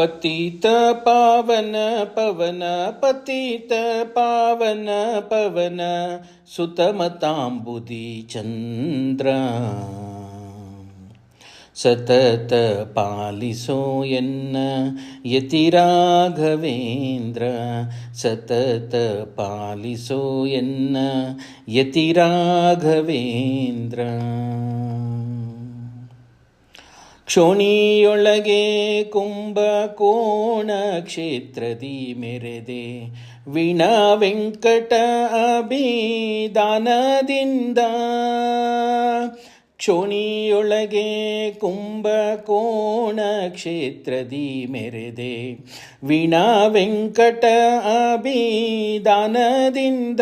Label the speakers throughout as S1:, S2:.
S1: पतित पावन पवन पतित पावन पतितपावनपवनपतितपावनपन सुतमताम्बुदिचन्द्र सतत पालिसोयन् यतिराघवेन्द्र। सतत पालिसोयन् यतिराघवेन्द्र। ಕ್ಷೋಣಿಯೊಳಗೆ ಕುಂಭಕೋಣ ಕ್ಷೇತ್ರದಿ ಮೆರೆದೆ. ವೀಣಾ ವೆಂಕಟ ಅಭಿದಾನದಿಂದ ಕ್ಷೋಣಿಯೊಳಗೆ ಕುಂಭಕೋಣ ಕ್ಷೇತ್ರದಿ ಮೆರೆದೆ. ವೀಣಾ ವೆಂಕಟ ಅಭಿದಾನದಿಂದ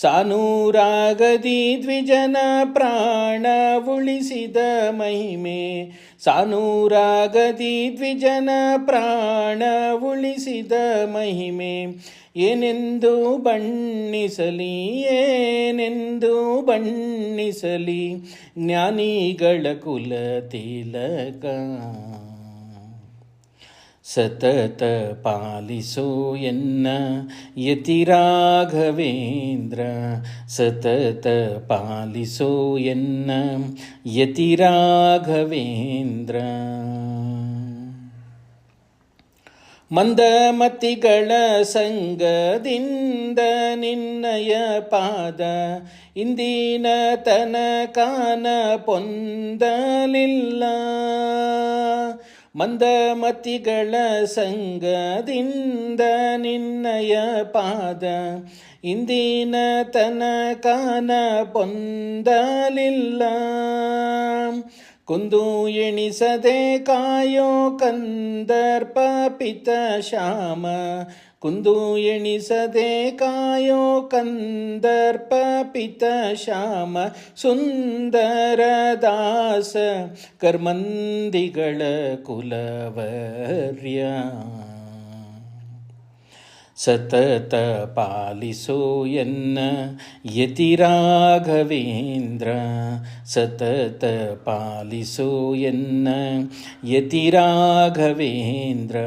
S1: ಸಾನೂರಾಗದಿ ದ್ವಿಜನ ಪ್ರಾಣ ಉಳಿಸಿದ ಮಹಿಮೆ. ಸಾನೂರಾಗದಿ ದ್ವಿಜನ ಪ್ರಾಣ ಉಳಿಸಿದ ಮಹಿಮೆ. ಏನೆಂದು ಬಣ್ಣಿಸಲಿ ಏನೆಂದು ಬಣ್ಣಿಸಲಿ, ಜ್ಞಾನಿಗಳ ಕುಲ ತಿಲಕ. ಸತತ ಪಾಲಿಸೋ ಎನ್ನ ಯತಿರಾಘವೇಂದ್ರ ಸತತ ಪಾಲಿಸೋ ಎನ್ನ ಯತಿರಾಘವೇಂದ್ರ ಮಂದಮತಿಗಳ ಸಂಗದಿಂದ ನಿನ್ನಯ ಪಾದ ಇಂದಿನ ತನಕಾನ ಪೊಂದಲಿಲ್ಲ ಮಂದಮತಿಗಳ ಸಂಗದಿಂದ ನಿನ್ನಯ ಪಾದ ಇಂದಿನ ತನಕಾನ ಪೊಂದಲಿಲ್ಲ. ಕುಂದು ಎಣಿಸದೆ ಕಾಯೋ ಕಂದರ್ಪ ಪಿತ ಶ್ಯಾಮ ಕುಂದು ಎಣಿಸದೆ ಕಾಯೋ ಕಂದರ್ಪ ಪಿತ ಶ್ಯಾಮ ಸುಂದರ ದಾಸ ಕರ್ಮಂದಿಗಳ ಕುಲವರ್ಯ ಸತತ ಪಾಲಿಸೋ ಎನ್ನ ಯತಿರಾಘವೇಂದ್ರ ಸತತ ಪಾಲಿಸೋ ಎನ್ನ ಯತಿರಾಘವೇಂದ್ರ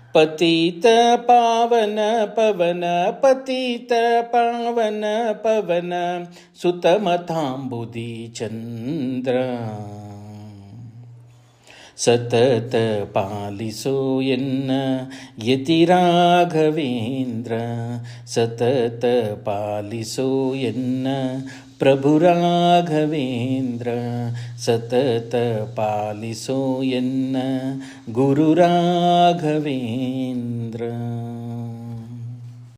S1: ಪತಿತ पतित पावन पवन पतित पावन पवन सुतमथाम्बुदि चन्द्र सतत पालिसोयन् यतिराघवेन्द्र सतत पालिसो यन् प्रभुराघवेन्द्र। सतत पालिसो यन् गुरुराघवेन्द्र।